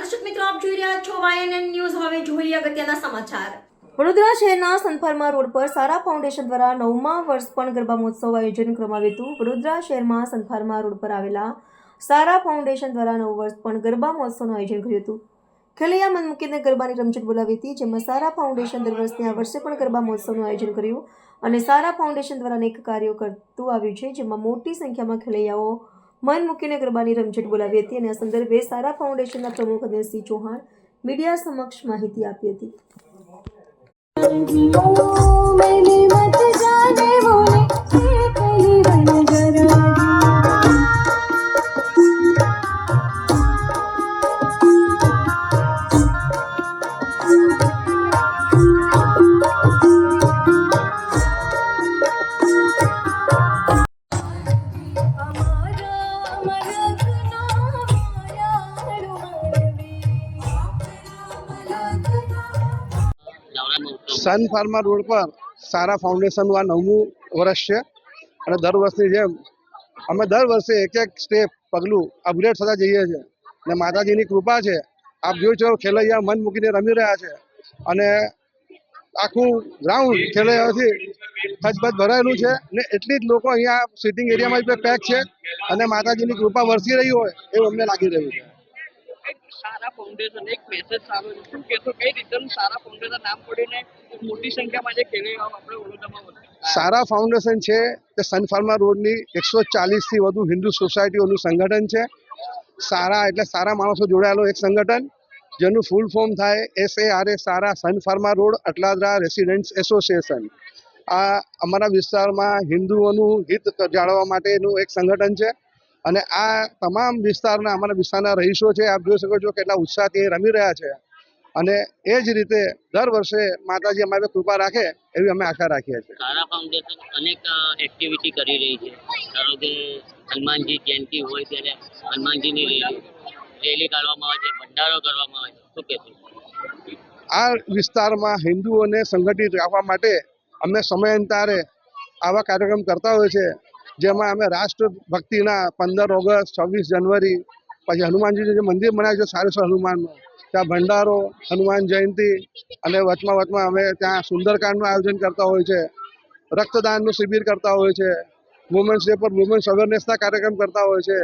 રહ્યા છો YNN news હવે જોઈએ અગત્યના સમાચાર. વડોદરા શહેરના સનફાર્મા રોડ પર સારા ફાઉન્ડેશન દ્વારા નવમા વર્ષ પણ ગરબા મહોત્સવ આયોજન કરવામાં આવ્યું હતું. વડોદરા શહેરમાં સનફાર્મા રોડ પર આવેલા સારા ફાઉન્ડેશન દ્વારા નવ વર્ષ પણ ગરબા મહોત્સવનું આયોજન કર્યું હતું. ખેલૈયા મન મૂકીને ગરબાની રમઝટ બોલાવી હતી, જેમાં સારા ફાઉન્ડેશન દર વર્ષને આ વર્ષે પણ ગરબા મહોત્સવનું આયોજન કર્યું. અને સારા ફાઉન્ડેશન દ્વારા અનેક કાર્યો કરતું આવ્યું છે, જેમાં મોટી સંખ્યામાં ખેલૈયાઓ મન મૂકીને ગરબાની રમઝટ બોલાવી હતી અને આ સંદર્ભે સારા ફાઉન્ડેશનના પ્રમુખ અનિલસિંહ ચૌહાણ મીડિયા સમક્ષ માહિતી આપી હતી. સન ફાર્મા રોડ પર સારા ફાઉન્ડેશનનું આ નવમું વર્ષ છે. અને દર વર્ષની જેમ અમે દર વર્ષે એક એક સ્ટેપ પગલું અપગ્રેડ થતા જઈએ છીએ. અને માતાજીની કૃપા છે. આપ જોઈ છો ખેલૈયા મન મૂકીને રમી રહ્યા છે. અને આખું ગ્રાઉન્ડ ખેલૈયાઓથી ખચબચ ભરાયેલું છે. ને એટલી જ લોકો અહીંયા સિટિંગ એરિયામાં પેક છે. અને માતાજીની કૃપા વરસી રહી હોય એવું અમને લાગી રહ્યું છે. સારા ફાઉન્ડેશન એક મેસેજ સારો છે. શું કહેશો? કઈ રીતનું સારા ફાઉન્ડેશન નામ પડીને મોટી સંખ્યામાં જે ખેલૈયાઓ આપણે વડોદરામાં સારા ફાઉન્ડેશન છે તે સન ફાર્મા રોડની એકસો ચાલીસથી વધુ હિન્દુ સોસાયટીઓનું સંગઠન છે. સારા એટલે સારા માણસો જોડાયેલો એક સંગઠન જેનું ફૂલ ફોર્મ થાય S A R A SARA Sun Pharma road Atladara residents association આ અમારા વિસ્તારમાં હિન્દુઓનું હિત જાળવવા માટેનું એક સંગઠન છે. અને આ તમામ વિસ્તારના અમારા વિસ્તારના રહીશો છે આપ જોઈ શકો છો કેટલા ઉત્સાહથી રમી રહ્યા છે. અને એ જ રીતે દર વર્ષે માતાજી અમારે કૃપા રાખે એવી અમે આશા રાખીએ છીએ. તારા ફાઉન્ડેશન અનેક એક્ટિવિટી કરી રહી છે. ધારો કે હનુમાનજી જયંતિ હોય ત્યારે હનુમાનજીની રેલી રેલી કાઢવામાં આવે છે ભંડારો કરવામાં આવે છે. શું કહેશો? આ વિસ્તારમાં હિન્દુઓને સંગઠિત રાખવા માટે અમે સમયાંતરે આવા કાર્યક્રમ કરતા હોય છે, જેમાં અમે રાષ્ટ્રભક્તિના પંદર ઓગસ્ટ, છવ્વીસ જનવરી પછી હનુમાનજીનું જે મંદિર બનાવ્યું છે સારેશ્વર હનુમાનનું, ત્યાં ભંડારો, હનુમાન જયંતિ અને વચમાં વચમાં અમે ત્યાં સુંદરકાંડનું આયોજન કરતા હોય છે, રક્તદાનનું શિબિર કરતા હોય છે વુમન્સ ડે પર વુમન્સ અવેરનેસના કાર્યક્રમ કરતા હોય છે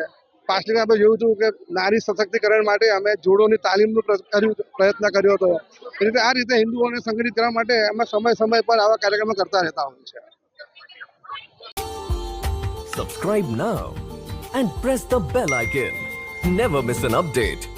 પાછળ આપણે જોયું હતું કે નારી સશક્તિકરણ માટે અમે જોડોની તાલીમનું પ્રયત્ન કર્યો હતો. એ રીતે આ રીતે હિન્દુઓને સંગઠિત કરવા માટે અમે સમય સમય પર આવા કાર્યક્રમો કરતા રહેતા હોય છે subscribe now and press the bell icon never miss an update.